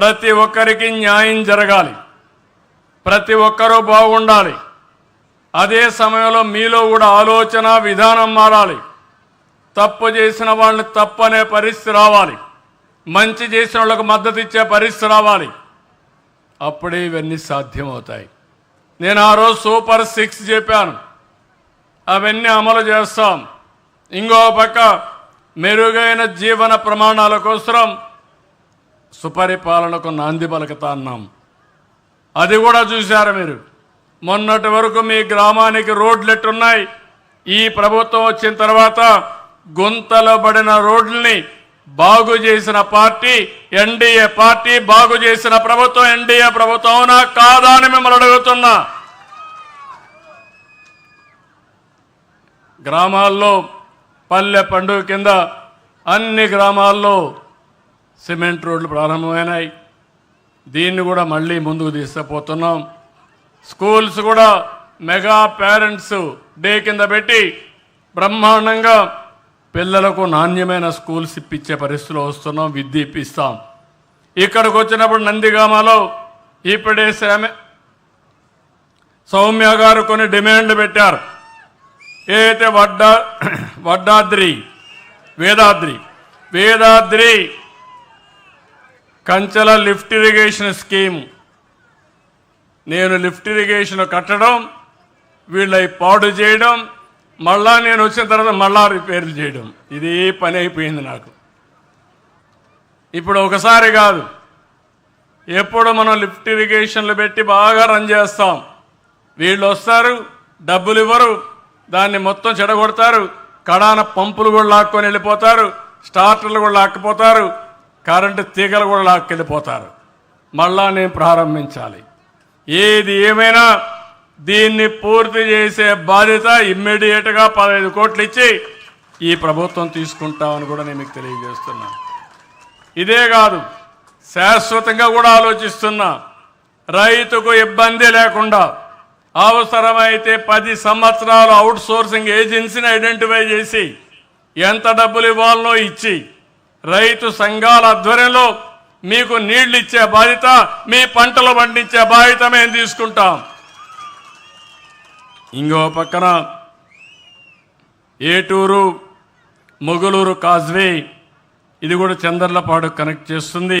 ప్రతి ఒక్కరికి న్యాయం జరగాలి. ప్రతి ఒక్కరూ బాగుండాలి. అదే సమయంలో మీలో కూడా ఆలోచన విధానం మారాలి. తప్పు చేసిన వాళ్ళని తప్పనే పరిస్థితి రావాలి. మంచి చేసిన వాళ్ళకు మద్దతు ఇచ్చే పరిస్థితి రావాలి. అప్పుడే ఇవన్నీ సాధ్యమవుతాయి. నేను ఆ రోజు సూపర్ సిక్స్ చెప్పాను. అవన్నీ అమలు చేస్తాం. ఇంకో పక్క మెరుగైన జీవన ప్రమాణాల కోసం సుపరిపాలనకు నాంది పలుకుతా అన్నాం. అది కూడా చూశారు మీరు? మొన్నటి వరకు మీ గ్రామానికి రోడ్లు ఎట్టున్నాయి ఈ ప్రభుత్వం వచ్చిన తర్వాత గుంతలో పడిన రోడ్లని బాగు చేసిన పార్టీ ఎన్డీఏ పార్టీ బాగు చేసిన ప్రభుత్వం ఎన్డీఏ ప్రభుత్వం అవునా కాదా అని మిమ్మల్ని అడుగుతున్నా. గ్రామాల్లో పల్లె పండుగ కింద అన్ని గ్రామాల్లో సిమెంట్ రోడ్లు ప్రారంభమైనాయి. దీన్ని కూడా మళ్ళీ ముందుకు తీసుకుపోతున్నాం. స్కూల్స్ కూడా మెగా పేరెంట్స్ డే కింద పెట్టి బ్రహ్మాండంగా పిల్లలకు నాణ్యమైన స్కూల్స్ ఇప్పించే పరిస్థితిలో వస్తున్నాం విద్య ఇప్పిస్తాం ఇక్కడికి వచ్చినప్పుడు నందిగామలో ఇప్పుడే శ్రమ సౌమ్య గారు కొన్ని డిమాండ్లు పెట్టారు. ఏదైతే వడ్డా Vaddadri Vedadri Vedadri Kanchela lift irrigation scheme. నేను లిఫ్ట్ ఇరిగేషన్ కట్టడం వీళ్ళై పాడు చేయడం మళ్ళా నేను వచ్చిన తర్వాత మళ్ళా రిపేర్లు చేయడం. ఇది పని అయిపోయింది నాకు. ఇప్పుడు ఒకసారి కాదు ఎప్పుడు మనం లిఫ్ట్ ఇరిగేషన్లు పెట్టి బాగా రన్ చేస్తాం. వీళ్ళు వస్తారు డబ్బులు ఇవ్వరు దాన్ని మొత్తం చెడగొడతారు కడాన పంపులు కూడా లాక్కొని వెళ్ళిపోతారు స్టార్టర్లు కూడా లాక్కపోతారు కరెంటు తీగలు కూడా లాక్కెళ్ళిపోతారు. మళ్ళా నేను ప్రారంభించాలి. ఏది ఏమైనా దీన్ని పూర్తి చేసే బాధ్యత ఇమ్మీడియట్గా పదహైదు కోట్లు ఇచ్చి ఈ ప్రభుత్వం తీసుకుంటామని కూడా నేను మీకు తెలియజేస్తున్నాను ఇదే కాదు శాశ్వతంగా కూడా ఆలోచిస్తున్నా. రైతుకు ఇబ్బంది లేకుండా అవసరమైతే పది సంవత్సరాలు అవుట్ సోర్సింగ్ ఏజెన్సీని ఐడెంటిఫై చేసి ఎంత డబ్బులు ఇవ్వాలనో ఇచ్చి రైతు సంఘాల ఆధ్వర్యంలో మీకు నీళ్ళు ఇచ్చే బాధ్యత మీ పంటలు పండించే బాధ్యత మేము తీసుకుంటాం. ఇంకో పక్కన ఏటూరు మొగులూరు కాజ్వే ఇది కూడా చందర్లపాడు కనెక్ట్ చేస్తుంది.